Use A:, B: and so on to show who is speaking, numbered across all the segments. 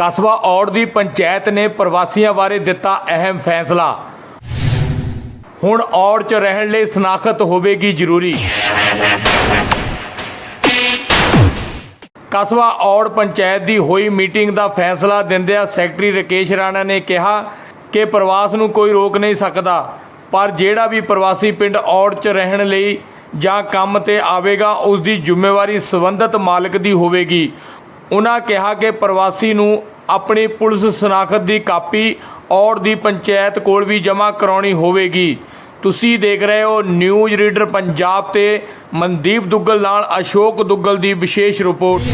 A: ਕਸਬਾ ਔੜ ਦੀ ਪੰਚਾਇਤ ਨੇ ਪ੍ਰਵਾਸੀਆਂ ਬਾਰੇ ਦਿੱਤਾ ਅਹਿਮ ਫੈਸਲਾ। ਹੁਣ ਔੜ 'ਚ ਰਹਿਣ ਲਈ ਸਨਾਖਤ ਹੋਵੇਗੀ ਜ਼ਰੂਰੀ। ਕਸਬਾ ਔੜ ਪੰਚਾਇਤ ਦੀ ਹੋਈ ਮੀਟਿੰਗ ਦਾ ਫੈਸਲਾ ਦਿੰਦਿਆਂ ਸੈਕਟਰੀ ਰਕੇਸ਼ ਰਾਣਾ ਨੇ ਕਿਹਾ ਕਿ ਪ੍ਰਵਾਸ ਨੂੰ ਕੋਈ ਰੋਕ ਨਹੀਂ ਸਕਦਾ, ਪਰ ਜਿਹੜਾ ਵੀ ਪ੍ਰਵਾਸੀ ਪਿੰਡ ਔੜ 'ਚ ਰਹਿਣ ਲਈ ਜਾਂ ਕੰਮ ਤੇ ਆਵੇਗਾ, ਉਸ ਦੀ ਜ਼ਿੰਮੇਵਾਰੀ ਸੰਬੰਧਿਤ ਮਾਲਕ ਦੀ ਹੋਵੇਗੀ। ਉਹਨਾਂ ਕਿਹਾ ਕਿ ਪ੍ਰਵਾਸੀ ਨੂੰ ਆਪਣੀ ਪੁਲਿਸ ਸਨਾਖਤ ਦੀ ਕਾਪੀ ਔਰ ਦੀ ਪੰਚਾਇਤ ਕੋਲ ਵੀ ਜਮ੍ਹਾਂ ਕਰਾਉਣੀ ਹੋਵੇਗੀ। ਤੁਸੀਂ ਦੇਖ ਰਹੇ ਹੋ ਨਿਊਜ਼ ਰੀਡਰ ਪੰਜਾਬ ਤੇ ਮਨਦੀਪ ਦੁੱਗਲ ਨਾਲ ਅਸ਼ੋਕ ਦੁੱਗਲ ਦੀ ਵਿਸ਼ੇਸ਼ ਰਿਪੋਰਟ।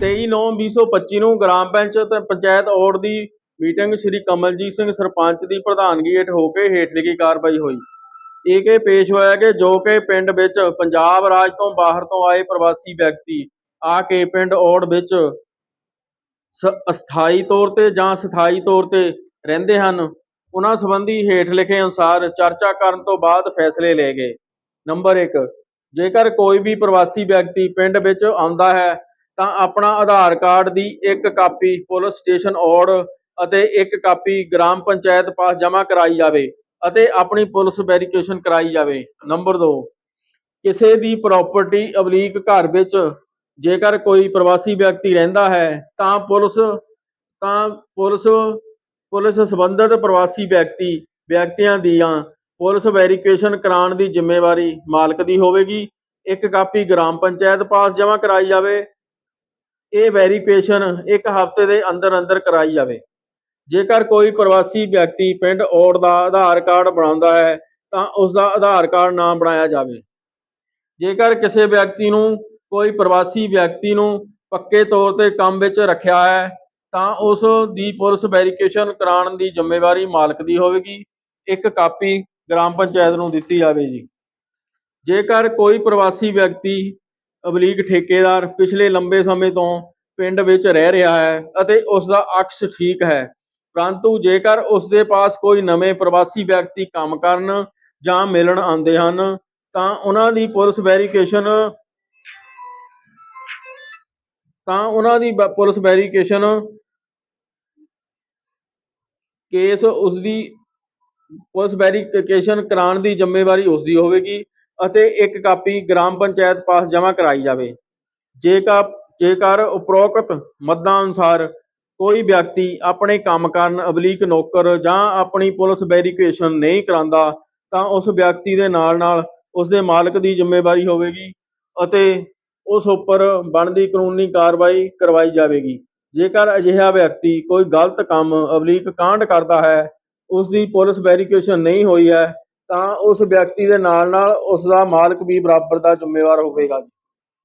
B: 23/9/2025 ਨੂੰ ਗ੍ਰਾਮ ਪੰਚਾਇਤ ਪੰਚਾਇਤ ਔੜ ਦੀ ਮੀਟਿੰਗ ਸ੍ਰੀ ਕਮਲਜੀਤ ਸਿੰਘ ਸਰਪੰਚ ਦੀ ਪ੍ਰਧਾਨਗੀ ਹੇਠ ਹੋ ਕੇ ਹੇਠ ਲਿਖੀ ਕਾਰਵਾਈ ਹੋਈ। ਇਹ ਕਿ ਪੇਸ਼ ਹੋਇਆ ਕਿ ਜੋ ਕਿ ਪਿੰਡ ਵਿੱਚ ਪੰਜਾਬ ਰਾਜ ਤੋਂ ਬਾਹਰ ਤੋਂ ਆਏ ਪ੍ਰਵਾਸੀ ਵਿਅਕਤੀ ਆ ਕੇ ਪਿੰਡ ਔੜ ਵਿੱਚ ਅਸਥਾਈ ਤੌਰ ਤੇ ਜਾਂ ਸਥਾਈ ਤੌਰ ਤੇ ਰਹਿੰਦੇ ਹਨ। ਉਹਨਾਂ ਸੰਬੰਧੀ ਹੇਠ ਲਿਖੇ ਅਨੁਸਾਰ ਚਰਚਾ ਕਰਨ ਤੋਂ ਬਾਅਦ ਫੈਸਲੇ ਲਏ ਗਏ। ਨੰਬਰ 1 ਜੇਕਰ ਕੋਈ ਵੀ ਪ੍ਰਵਾਸੀ ਵਿਅਕਤੀ ਪਿੰਡ ਵਿੱਚ ਆਉਂਦਾ ਹੈ, ਤਾਂ ਆਪਣਾ ਆਧਾਰ ਕਾਰਡ ਦੀ ਇੱਕ ਕਾਪੀ ਪੁਲਿਸ ਸਟੇਸ਼ਨ ਔੜ ਅਤੇ ਇੱਕ ਕਾਪੀ ਗ੍ਰਾਮ ਪੰਚਾਇਤ ਪਾਸ ਜਮ੍ਹਾਂ ਕਰਾਈ ਜਾਵੇ ਅਤੇ ਆਪਣੀ ਪੁਲਿਸ ਵੈਰੀਫਿਕੇਸ਼ਨ ਕਰਾਈ ਜਾਵੇ। ਨੰਬਰ 2 ਕਿਸੇ ਦੀ ਪ੍ਰਾਪਰਟੀ ਅਬਲੀਕ ਘਰ ਵਿੱਚ ਜੇਕਰ ਕੋਈ ਪ੍ਰਵਾਸੀ ਵਿਅਕਤੀ ਰਹਿੰਦਾ ਹੈ, ਤਾਂ ਪੁਲਿਸ ਤਾਂ ਪੁਲਿਸ ਪੁਲਿਸ ਸੰਬੰਧਿਤ ਪ੍ਰਵਾਸੀ ਵਿਅਕਤੀ, ਵਿਅਕਤੀਆਂ ਦੀਆਂ ਪੁਲਿਸ ਵੈਰੀਫਿਕੇਸ਼ਨ ਕਰਾਉਣ ਦੀ ਜ਼ਿੰਮੇਵਾਰੀ ਮਾਲਕ ਦੀ ਹੋਵੇਗੀ। ਇੱਕ ਕਾਪੀ ਗ੍ਰਾਮ ਪੰਚਾਇਤ ਪਾਸ ਜਮ੍ਹਾਂ ਕਰਾਈ ਜਾਵੇ। ਇਹ ਵੈਰੀਫਿਕੇਸ਼ਨ ਇੱਕ ਹਫ਼ਤੇ ਦੇ ਅੰਦਰ ਅੰਦਰ ਕਰਾਈ ਜਾਵੇ। ਜੇਕਰ ਕੋਈ ਪ੍ਰਵਾਸੀ ਵਿਅਕਤੀ ਪਿੰਡ ਔੜ ਦਾ ਆਧਾਰ ਕਾਰਡ ਬਣਾਉਂਦਾ ਹੈ, ਤਾਂ ਉਸ ਦਾ ਆਧਾਰ ਕਾਰਡ ਨਾ ਬਣਾਇਆ ਜਾਵੇ। ਜੇਕਰ ਕਿਸੇ ਵਿਅਕਤੀ ਨੂੰ ਕੋਈ ਪ੍ਰਵਾਸੀ ਵਿਅਕਤੀ ਨੂੰ ਪੱਕੇ ਤੌਰ ਤੇ ਕੰਮ ਵਿੱਚ ਰੱਖਿਆ ਹੈ, ਤਾਂ ਉਸ ਦੀ ਪੁਲਿਸ ਵੈਰੀਫਿਕੇਸ਼ਨ ਕਰਾਉਣ ਦੀ ਜ਼ਿੰਮੇਵਾਰੀ ਮਾਲਕ ਦੀ ਹੋਵੇਗੀ। ਇੱਕ ਕਾਪੀ ਗ੍ਰਾਮ ਪੰਚਾਇਤ ਨੂੰ ਦਿੱਤੀ ਜਾਵੇਗੀ ਜੇਕਰ ਕੋਈ ਪ੍ਰਵਾਸੀ ਵਿਅਕਤੀ ਅਬਲੀਗ ਠੇਕੇਦਾਰ ਪਿਛਲੇ ਲੰਬੇ ਸਮੇਂ ਤੋਂ ਪਿੰਡ ਵਿੱਚ ਰਹਿ ਰਿਹਾ ਹੈ ਅਤੇ ਉਸ ਦਾ ਅਕਸ ਠੀਕ ਹੈ, ਪਰੰਤੂ ਜੇਕਰ ਉਸ ਦੇ ਪਾਸ ਕੋਈ ਨਵੇਂ ਪ੍ਰਵਾਸੀ ਵਿਅਕਤੀ ਕੰਮ ਕਰਨ ਜਾਂ ਮਿਲਣ ਆਉਂਦੇ ਹਨ, ਤਾਂ ਉਹਨਾਂ ਦੀ ਪੁਲਿਸ ਵੈਰੀਫਿਕੇਸ਼ਨ ਤਾਂ ਉਹਨਾਂ ਦੀ ਬ- ਪੁਲਿਸ ਵੈਰੀਫਿਕੇਸ਼ਨ ਕੇਸ ਉਸ ਦੀ ਪੁਲਿਸ ਵੈਰੀਫਿਕੇਸ਼ਨ ਕਰਾਉਣ ਦੀ ਜ਼ਿੰਮੇਵਾਰੀ ਉਸ ਦੀ ਹੋਵੇਗੀ ਅਤੇ ਇੱਕ ਕਾਪੀ ਗ੍ਰਾਮ ਪੰਚਾਇਤ ਪਾਸ ਜਮ੍ਹਾਂ ਕਰਾਈ ਜਾਵੇ। ਜੇਕਰ ਜੇਕਰ ਉਪਰੋਕਤ ਮੱਦਾਂ ਅਨੁਸਾਰ ਕੋਈ ਵਿਅਕਤੀ ਆਪਣੇ ਕੰਮ ਕਰਨ ਅਬਲੀਕ ਨੌਕਰ ਜਾਂ ਆਪਣੀ ਪੁਲਿਸ ਵੈਰੀਫਿਕੇਸ਼ਨ ਨਹੀਂ ਕਰਾਂਦਾ ਤਾਂ ਉਸ ਵਿਅਕਤੀ ਦੇ ਨਾਲ ਨਾਲ ਉਸ ਦੇ ਮਾਲਕ ਦੀ ਜ਼ਿੰਮੇਵਾਰੀ ਹੋਵੇਗੀ ਅਤੇ ਉਸ ਉੱਪਰ ਬਣਦੀ ਕਾਨੂੰਨੀ ਕਾਰਵਾਈ ਕਰਵਾਈ ਜਾਵੇਗੀ। ਜੇਕਰ ਅਜਿਹਾ ਵਿਅਕਤੀ ਕੋਈ ਗਲਤ ਕੰਮ ਅਬਲੀਕ ਕਾਂਡ ਕਰਦਾ ਹੈ ਉਸ ਦੀ ਪੁਲਿਸ ਵੈਰੀਫਿਕੇਸ਼ਨ ਨਹੀਂ ਹੋਈ ਹੈ, ਤਾਂ ਉਸ ਵਿਅਕਤੀ ਦੇ ਨਾਲ ਨਾਲ ਉਸ ਦਾ ਮਾਲਕ ਵੀ ਬਰਾਬਰ ਦਾ ਜ਼ਿੰਮੇਵਾਰ ਹੋਵੇਗਾ